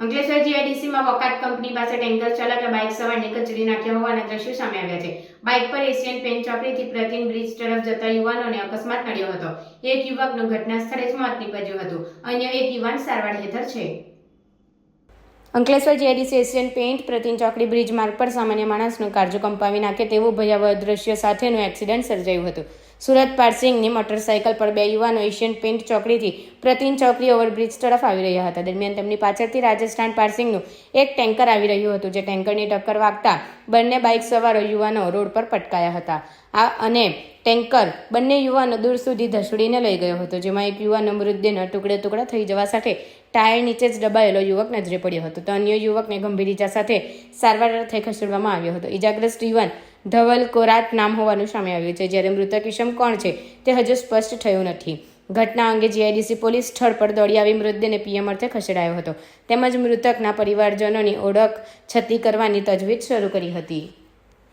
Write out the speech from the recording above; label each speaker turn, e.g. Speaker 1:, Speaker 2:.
Speaker 1: અંકલેશ્વર જીઆઈડીસીમાં વકાત કંપની પાસે ટેન્કર ચાલકે બાઇક સવારને કચડી નાખ્યા હોવાના દ્રશ્યો સામે આવ્યા છે. બાઇક પર એશિયન પેન્ટ ચોકડીથી પ્રતિન બ્રિજ તરફ જતા યુવાનોને અકસ્માત નડ્યો હતો. એક યુવકનું ઘટના સ્થળે જ મોત નીપજ્યું હતું. અન્ય એક યુવાન સારવાર હેઠળ છે. અંકલેશ્વર જીઆઈડીસી એશિયન પેઇન્ટ પ્રતિન ચોકડી બ્રિજ માર્ગ પર સામાન્ય માણસનું કાળજો કંપાવી નાખે તેવું ભયાવહ દ્રશ્ય સાથેનું એક્સિડન્ટ સર્જાયું હતું. સુરત પાર્સિંગની મોટરસાયકલ પર બે યુવાનો એશિયન પેઇન્ટ ચોકડીથી પ્રતિન ચોકડી ઓવરબ્રિજ તરફ આવી રહ્યા હતા. દરમિયાન તેમની પાછળથી રાજસ્થાન પાર્સિંગનું એક ટેન્કર આવી રહ્યું હતું, જે ટેન્કરની ટક્કર વાગતા બંને બાઇક સવારો યુવાનો રોડ પર પટકાયા હતા. આ અને ટેન્કર બંને યુવાનો દૂર સુધી ધસડીને લઈ ગયો હતો, જેમાં એક યુવાનો મૃતદેહના ટુકડે ટુકડા થઈ જવા સાથે ટાયર નીચે જ દબાયેલો યુવક નજરે પડ્યો હતો. તો અન્ય યુવકને ગંભીર ઇજા સાથે સારવાર અર્થે ખસેડવામાં આવ્યો હતો. ઇજાગ્રસ્ત યુવાન ધવલ કોરાત નામ હોવાનું સામે આવ્યું છે. જ્યારે મૃતક ઈશમ કોણ છે તે હજુ સ્પષ્ટ થયું નથી. ઘટના અંગે જીઆઈડીસી પોલીસ સ્થળ પર દોડી આવી મૃતદેહને પીએમ અર્થે ખસેડાયો હતો. તેમજ મૃતકના પરિવારજનોની ઓળખ છતી કરવાની તજવીજ શરૂ કરી હતી.